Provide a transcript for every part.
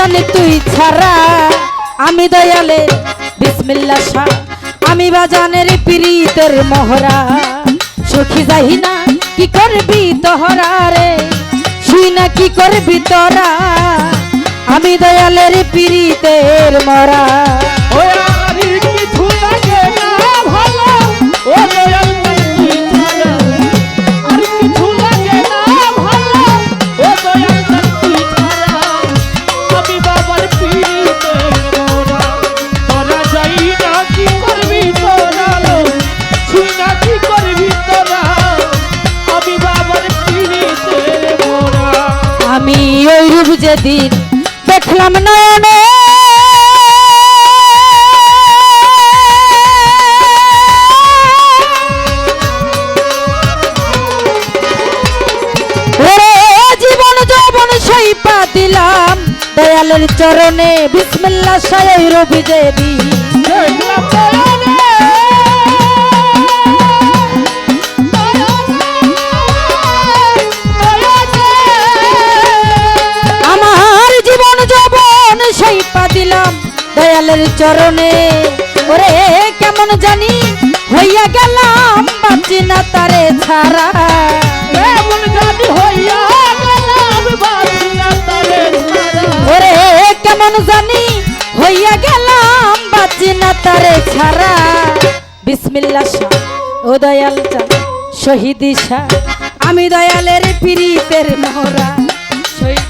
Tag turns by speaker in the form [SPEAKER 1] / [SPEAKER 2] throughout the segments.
[SPEAKER 1] চান তুই ছাড়া। আমি দয়ালে, বিসমিল্লা শাহ। আমি বাজানের পীরিতের মহরা সখী যাই না, কি করবি তোহরা রে? শুই না, কি করবি তোরা? আমি দয়ালের পীরিতের মরা যেদিন দেখলাম নয়নে জীবন যৌবন সইপা দিলাম। দয়ালের চরণে বিসমিল্লা সায় রবি দেবী। দয়ালের চরণে ওরে কেমন জানি হইয়া গেলাম বাঁচি না তারে ছাড়া।
[SPEAKER 2] এমন জানি হইয়া গেলাম বাঁচিয়া তারে
[SPEAKER 1] ওরে কেমন জানি হইয়া গেলাম বাঁচি না তারে ছাড়া। বিসমিল্লা শাহ ও দয়াল চা শহীদ শাহ। আমি দয়ালের পীড়িতের মোহরা শহীদ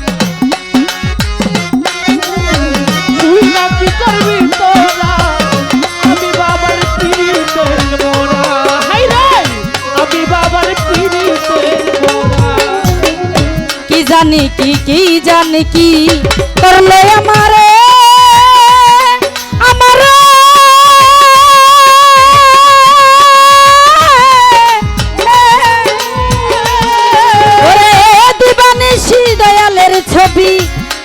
[SPEAKER 1] জানি কি কি জানি কি? করলে আমারে আমারে। ছবি,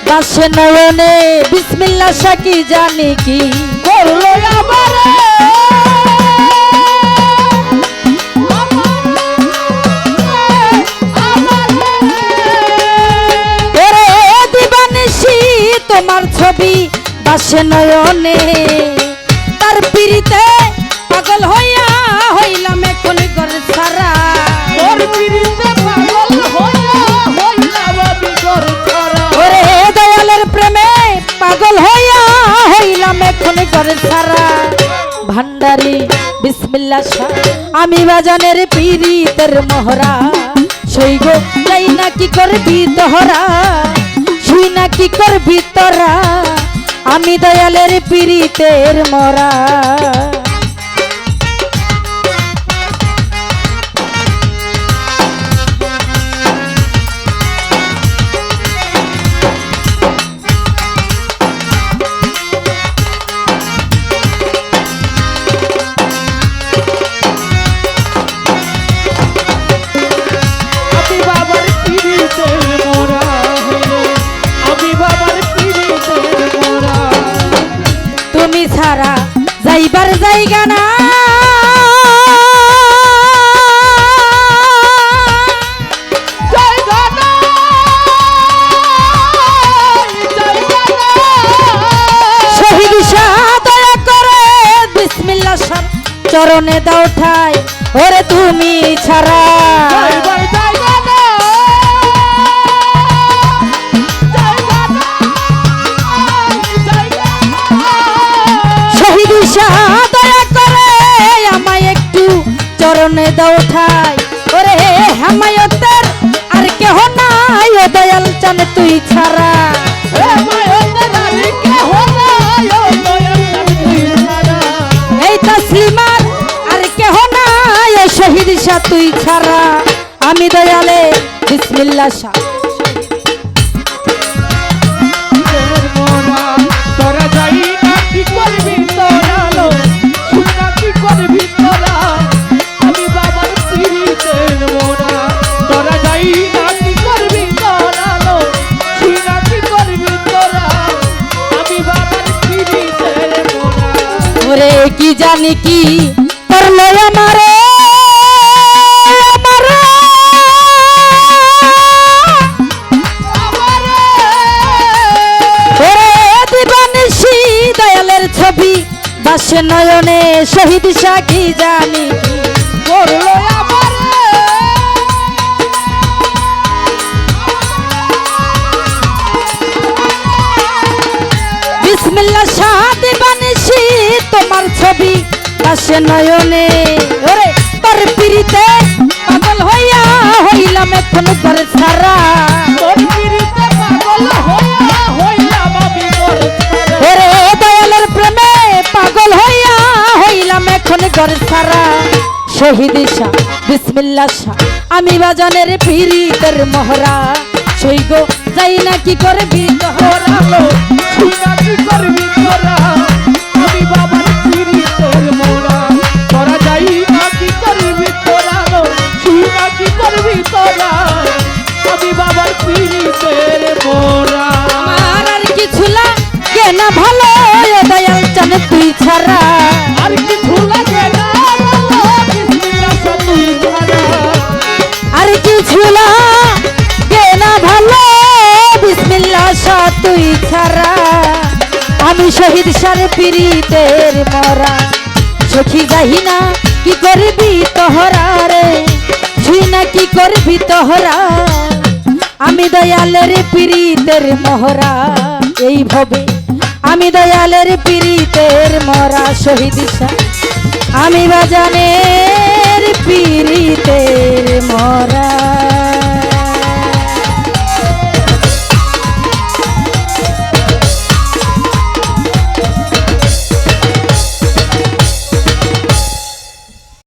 [SPEAKER 1] বাসে নয়নে বিসমিল্লা সাকি জানি কি?
[SPEAKER 2] করল
[SPEAKER 1] বাসে নয়নে। তার পিড়িতে পাগল হইয়া হইলাম এখন গর সারা। ওরে দয়ালের প্রেমে পাগল হইয়া হইলাম এখন গর সারা। ভান্ডারি বিসমিল্লা শাহ আমি বাজানের পীড়িতের মোহরা সইগ যাই না কি করবি তোহরা? শুই না কি করবি তোরা? আমি দয়ালের পীড়িতের মরা। চরণে দাও ঠাই ওরে তুমি ছাড়া। শহীদ দয়া করে আমায় একটু চরণে দাও ঠাই। ওরে হামায়তের আর কেহ নাই ও দয়াল চান তুই ছাড়া। শাহ তুই ছাড়া আমি দয়ালে বিসমিল্লা শাহ।
[SPEAKER 2] কি
[SPEAKER 1] জানি কি করল আমারে? ছবি বাসে নয়নে শহীদ সাকি জানি।
[SPEAKER 2] করল
[SPEAKER 1] তোমার ছবি বাসে নয়নে। ওরে, তোর পাগল হইয়া হইলাম এখন সারা। শহীদ শাহ বিসমিল্লা শাহ। আমি বাজানের পীরিতের মোহরা সই গো যাই না কি করবি আমার আর কিছু লাগে না ভালো দয়াল চান তুই ছাড়া। শহীদ সার পীরিতের মরা। সখী যাহি না, কি করবি তোহরা রে? ছুই না, কি করবি তোহরা? আমি দয়ালের পীরিতের মহরা এই ভবে, আমি দয়ালের পীরিতের মরা। শহীদ শাহ আমি বাজানের পীরিতের